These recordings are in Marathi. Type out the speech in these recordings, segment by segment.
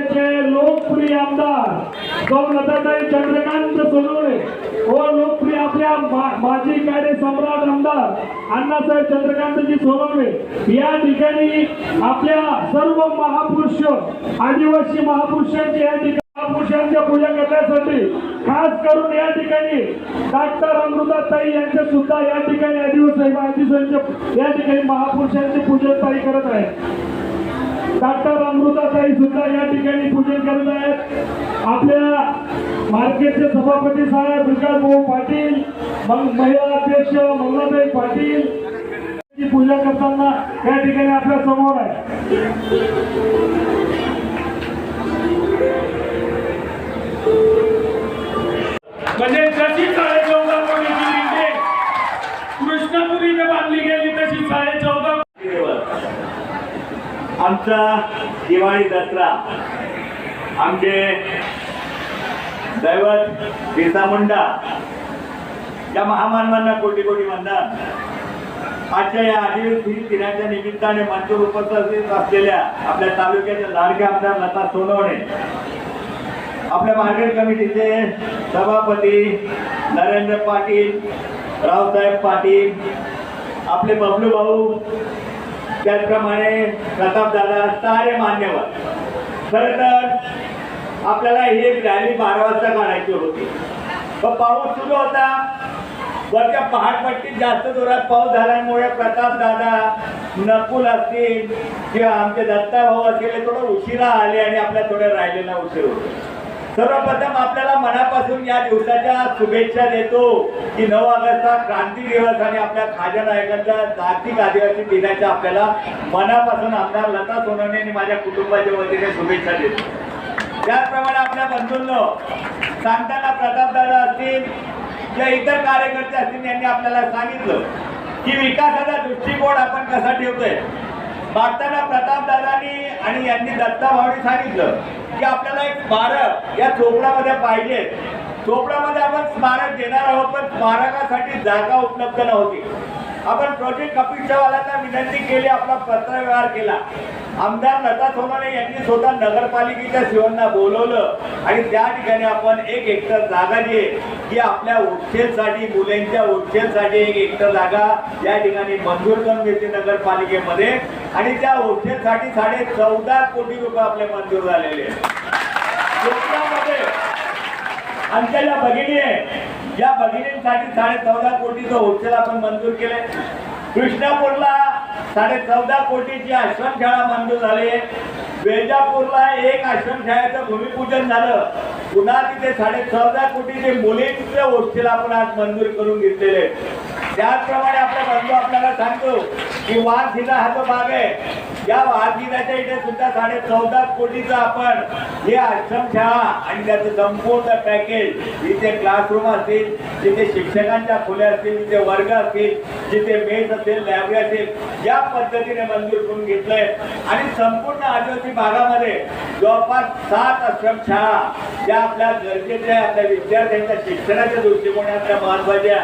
तालुक्याचे लोकप्रिय आमदार सौ लताताई चंद्रकांत सोनवणे व लोकप्रिय आपल्या माजी कायदे सम्राट आमदार अण्णासाहेब चंद्रकांतजी सोनवणे. या ठिकाणी आपल्या सर्व महापुरुष आदिवासी महापुरुषांची या ठिकाणी महापुरुषांच्या पूजा करण्यासाठी खास करून या ठिकाणी डॉक्टर अमृताताई यांच्या सुद्धा या ठिकाणी आदिवासी या ठिकाणी महापुरुषांची पूजन ताई करत आहे डॉक्टर अमृताताई सुद्धा या ठिकाणी पूजन करत आहेत. आपल्या मार्केटचे सभापती साहेब विकास भाऊ पाटील मग महिला अध्यक्ष मंगलाताई पाटील पूजा करताना या ठिकाणी आपल्यासमोर आहे आमचा दिवाळी दसरा आमचे दैवत बिरसा मुंडा. या महामानवांना कोटी कोटी वंदन. आजच्या या आदिवासी दिनाच्या निमित्ताने मंचूर उपस्थित असलेल्या आपल्या तालुक्याच्या लाडक्या आमदार लता सोनवणे आपल्या मार्केट कमिटीचे सभापती नरेंद्र पाटील रावसाहेब पाटील आपले बबलू भाऊ त्याचप्रमाणे प्रतापदादा सारे मान्यवर. खरं तर आपल्याला ही एक रॅली बारा वाजता काढायची होती. पण पाऊस सुरू होता. वरच्या पहाडपट्टीत जास्त जोरात पाऊस झाल्यामुळे प्रतापदादा नकुल असतील किंवा आमचे दत्ता भाऊ असतील थोडं उशिरा आले आणि आपल्या थोड्या राहिलेला उशीर होतो. सर्वप्रथम आपल्याला मनापासून या दिवसाच्या शुभेच्छा देतो की नऊ ऑगस्टचा क्रांती दिवस आणि आपल्या खाजा नायकांच्या जागतिक आदिवासी दिनाच्या आपल्याला मनापासून आमदार लता सोनवणे आणि माझ्या कुटुंबाच्या वतीने शुभेच्छा देतो. त्याचप्रमाणे आपल्या बंधूंनो सांगताना प्रतापदादा असतील किंवा इतर कार्यकर्ते असतील यांनी आपल्याला सांगितलं की विकासाचा दृष्टिकोन आपण कसा ठेवतोय? मागताना प्रतापदादांनी आणि यांनी दत्ताभाऊनी सांगितलं की आपल्याला एक स्मारक या चोपडामध्ये पाहिजे. चोपडामध्ये आपण स्मारक देणार आहोत पण स्मारकासाठी जागा उपलब्ध नव्हती. आपण प्रोजेक्ट कपिलवाल्यांना विनंती केली आपला पत्रव्यवहार केला. आमदार लता सोनाने यांनी स्वतः नगरपालिकेच्या शिवांना बोलवलं आणि त्या ठिकाणी आपण एक हेक्टर जागा जी की आपल्या उच्चेसाठी मुलांच्या उच्चेसाठी एक हेक्टर जागा या ठिकाणी मंजूर करून घेते नगरपालिकेमध्ये. आणि त्या उच्चेसाठी साडे चौदा कोटी रुपये आपले मंजूर झालेले आमच्या ज्या भगिनी आहे. या भगिनींसाठी साडे चौदा कोटीचं औषध आपण मंजूर केले कृष्णापूरला साडे चौदा कोटीची आश्रमशाळा मंजूर झाली वेजापूरला एक आश्रमशाळेचं भूमिपूजन झालं. पुन्हा तिथे साडे चौदा कोटीचे मुलींचे होस्टेल आपण आज मंजूर करून घेतलेले त्याचप्रमाणे आपला बंधू आपल्याला सांगतो की वाघिदा हा जो भाग आहे या वाघिदाच्या इथे सुद्धा साडे चौदा कोटीचं आपण हे आश्रमशाळा आणि त्याचं संपूर्ण पॅकेज इथे क्लासरूम असतील जिथे शिक्षकांच्या खोल्या असतील जिथे वर्ग असतील जिथे मेस असेल लायब्ररी असेल या पद्धतीने मंजूर करून घेतलंय. आणि संपूर्ण आदिवासी भागामध्ये जवळपास सात आश्रमशाळा ज्या आपल्या गरजेच्या आपल्या विद्यार्थ्यांच्या शिक्षणाच्या दृष्टिकोनातल्या महत्त्वाच्या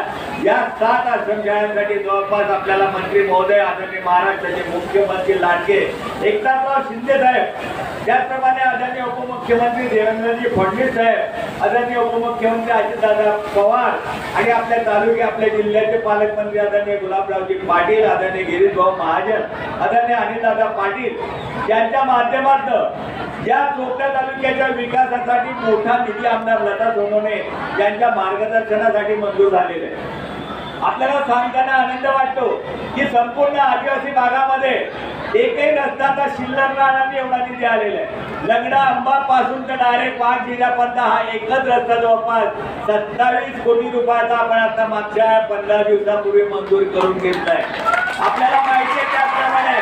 या सात आश्रमशाळांसाठी जवळपास आपल्याला मंत्री महोदय आदरणीय महाराष्ट्राचे मुख्यमंत्री लाडके एकनाथराव शिंदे साहेब त्याचप्रमाणे आदरणीय उपमुख्यमंत्री देवेंद्रजी फडणवीस साहेब आदरणीय उपमुख्यमंत्री अजितदादा पवार आणि आपल्या तालुके आपल्या जिल्ह्याचे पालकमंत्री आदरणीय गुलाबरावजी पाटील आदरणीय गिरीशभाऊ महाजन आदरणीय अनिलदादा पाटील यांच्या माध्यमातून या चोपड्या तालुक्याच्या विकासासाठी मोठा निधी आमदार लता सोनवणे यांच्या मार्गदर्शनासाठी मंजूर झालेला आहे. आपल्याला सांगताना आनंद वाटतो की संपूर्ण आदिवासी भागामध्ये एकही रस्त्याचा शिल्लक राहणार एवढा निधी आलेला आहे. लग्ना अंबा पासून तर डायरेक्ट पाच जिल्ह्यापर्यंत हा एकच रस्ता जवळपास सत्तावीस कोटी रुपयाचा आपण आता मागच्या पंधरा दिवसापूर्वी मंजूर करून घेतलाय. आपल्याला माहिती आहे त्याप्रमाणे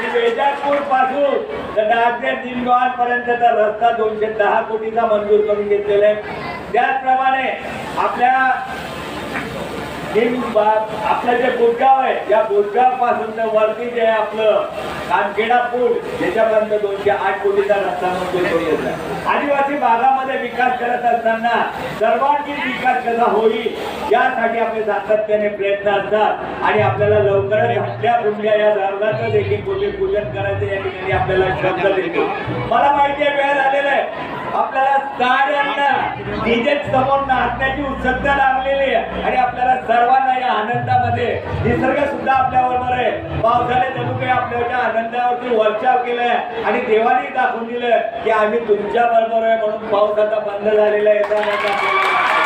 की वेजापूरपासून तर डागरे दिनगवार पर्यंतचा रस्ता दोनशे दहा कोटीचा मंजूर करून घेतलेला आहे. त्याचप्रमाणे आपल्या आपलं जे बोटगाव आहे या बोटगावपासून वरती जे आपलं कानखेडा पूल याच्यापर्यंत दोनशे आठ कोटीचा रस्ता मंजूर आदिवासी भागामध्ये विकास करत असताना सर्वांगीण विकास कसा होईल यासाठी आपले सातत्याने प्रयत्न असतात. आणि आपल्याला लवकरच हटल्या फुटल्या या धर्माचं देखील पूजन करायचं या ठिकाणी आपल्याला शब्द देतो. मला माहिती आहे वेळ आलेला आहे. आपल्याला साऱ्यांना डीजे समोर नाचण्याची उत्सुकता लागलेली आहे. आणि आपल्याला सर्वांना या आनंदामध्ये निसर्ग सुद्धा आपल्या बरोबर आहे. पावसाने जणू काही आपल्या आनंदावरती वर्षाव केलाय आणि देवाने दाखवून दिलं की आम्ही तुमच्या बरोबर आहे म्हणून पाऊस आता बंद झालेला आहे याचा आनंद आपल्याला वाटतो.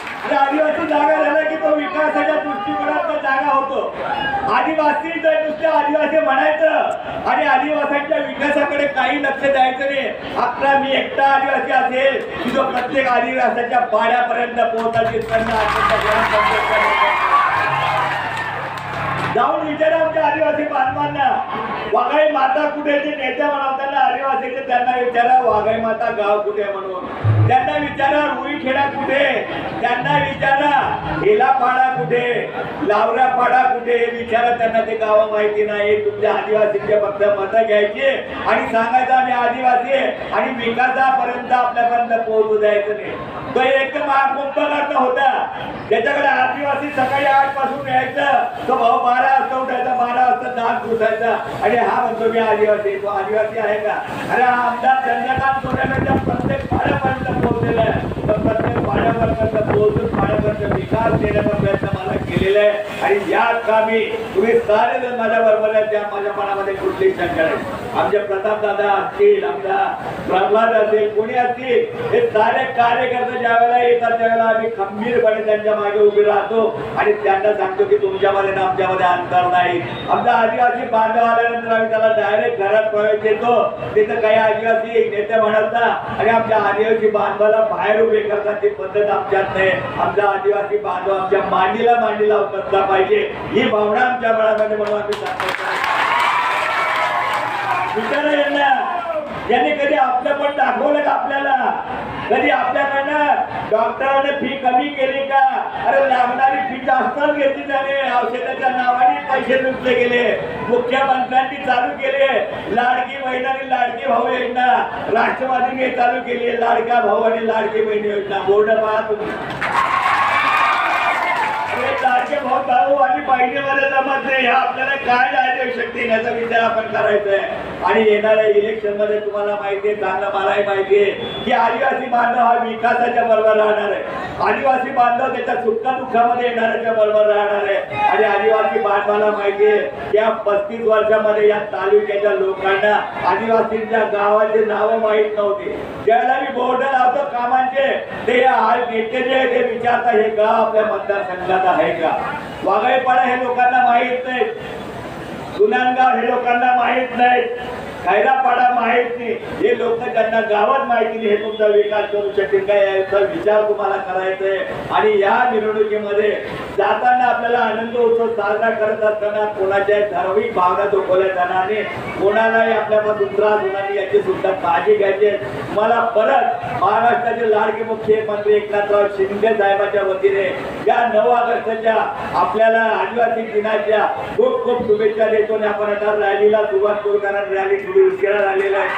आणि आदिवासी जागा झाला की तो विकासाच्या दृष्टिकोनात जागा होतो. आदिवासी जर नुसतं आदिवासी म्हणायचं आणि आदिवासांच्या विकासाकडे काही लक्ष द्यायचं नाही आपला मी एकटा आदिवासी असेल की जो प्रत्येक आदिवासाच्या पाड्यापर्यंत पोहोचायची जाऊन विचारा आमच्या आदिवासी बांधवांना. वाघाई माता कुठे ते म्हणा त्यांना आदिवासीचे त्यांना विचारा वाघाई माता गाव कुठे म्हणून. त्यांना विचारा रुई खेडा कुठे? त्यांना विचारा हिला पाडा कुठे? लावरा पाडा कुठे? हे विचारा त्यांना ते गाव माहिती नाही तुमच्या आदिवासीचे फक्त मतं घ्यायची आणि सांगायचं आम्ही आदिवासी आहे आणि विकासापर्यंत आपल्यापर्यंत पोहोचू द्यायचं नाही. तो एक महाकुंभकर्ता होता. त्याच्याकडे आदिवासी सकाळी आठपासून यायचं. तो भाऊ बारा वाजता उठायचा बारा वाजता दात घुसायचा. आणि हा म्हणतो मी आदिवासी तो आदिवासी आहे का? अरे आमदार चंद्रकांत सोन्याच्या प्रत्येक पाड्यापर्यंत पोहोचलेला आहे तर पोहोचून विकास देण्याचा प्रयत्न मला केलेला आहे. आणि या कामी तुम्ही सारे जण माझ्या बरोबर आहे त्या माझ्या मनामध्ये कुठलीही शंका नाही. आमचे प्रताप दादा असतील आमचा प्रल्हाद असेल कोणी असतील हे सारे कार्यकर्ते ज्या वेळेला येतात त्यावेळेला आम्ही खंबीरपणे त्यांच्या मागे उभे राहतो. आणि त्यांना सांगतो की तुमच्यामध्ये ना आमच्यामध्ये अंतर नाही. आमचा आदिवासी बांधव आल्यानंतर आम्ही त्याला डायरेक्ट घरात प्रवेश देतो. तिथं काही आदिवासी नेते म्हणत ना आणि आमच्या आदिवासी बांधवाला बाहेर उभे करतात ते पद्धत आमच्यात नाही. आमचा आदिवासी बांधव आमच्या मांडीला मांडीला उतरला पाहिजे. ही भावना आमच्या मनामध्ये म्हणून आम्ही सांगतो विचारा यांना यांनी कधी आपलं पण दाखवलं का आपल्याला? कधी आपल्याकडनं डॉक्टरांनी फी कमी केली का? अरे लागणारी फी जास्तच घेतली त्याने. औषधाच्या नावाने पैसे लुटले गेले. मुख्यमंत्र्यांनी चालू केले. लाडकी बहीण आणि लाडकी भाऊ योजना. राष्ट्रवादीने चालू केली. लाडका भाऊ आणि लाडकी बहीण योजना. बोर्ड पहा सारखे भाऊ भाऊ आणि बहिणीमध्ये जमत नाही ह्या आपल्याला काय जायचे शक्ती याचा विचार आपण करायचा आहे आणि येणाऱ्या इलेक्शनमध्ये तुम्हाला माहिती आहे चांगलं मलाही माहिती आहे की आदिवासी बांधव हा विकासाच्या बरोबर राहणार आहे. आदिवासी बांधव त्याच्या सुखा दुःखामध्ये येणाऱ्याच्या बरोबर राहणार आहे. आणि आदिवासी बांधवाला माहिती आहे या पस्तीस वर्षामध्ये या तालुक्याच्या लोकांना आदिवासींच्या गावाचे नावं माहीत नव्हती. ज्याला मी बोर्ड लावतो कामांचे ते आज नेते जे आहे ते विचारतात हे गाव आपल्या मतदारसंघात आहे का? वाघाईपाडा हे लोकांना माहीत नाही. सुनांदगाव हे लोकांना माहीत नाही. खैरापाडा माहीत नाही. हे लोक त्यांना गावात माहिती नाही. हे तुमचा विकास करू शकेल काय याचा विचार तुम्हाला करायचा आहे. आणि या निवडणुकीमध्ये जाताना आपल्याला आनंद उत्सव साजरा करत असताना कोणाच्या ठराविक भावना दुखवल्या जाणार नाही कोणालाही आपल्यापासून त्रास होणार नाही याची सुद्धा काळजी घ्यायची मला परत महाराष्ट्राचे लाडके मुख्यमंत्री एकनाथराव शिंदे साहेबांच्या वतीने या नऊ ऑगस्टच्या आपल्याला आदिवासी दिनाच्या खूप खूप शुभेच्छा देतो आणि आपण आता रॅलीला सुरुवात करू कारण रॅली थोडी उशिरा झालेला आहे.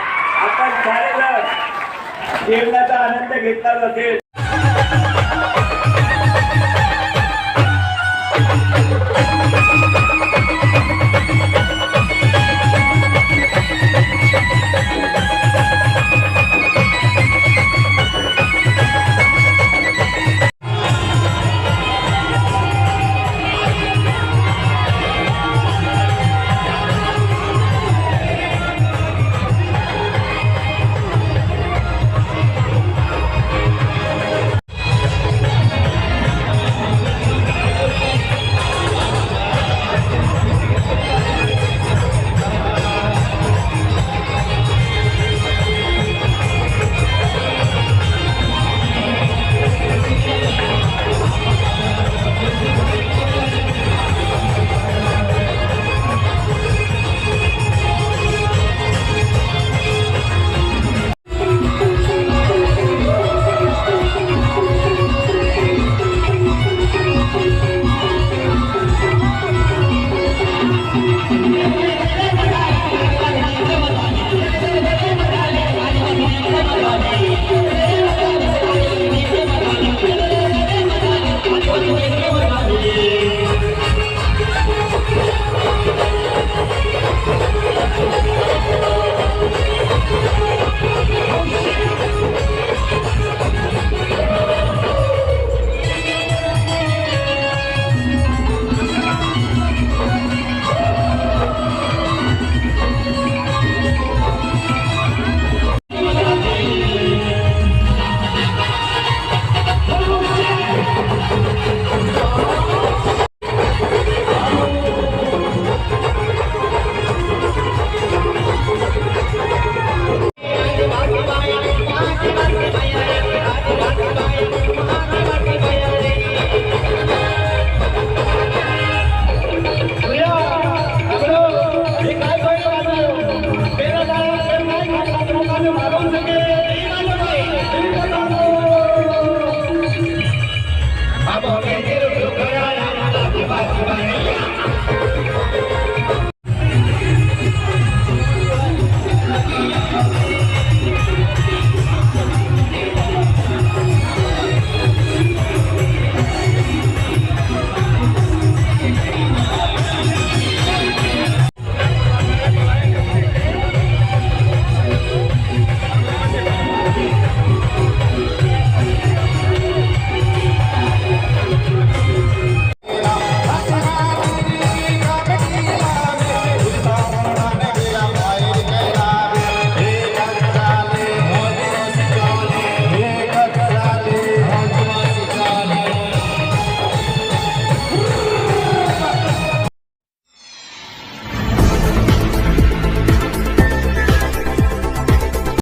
आपण सारेजण जेवणाचा आनंद घेतला असेल. Oh, shit.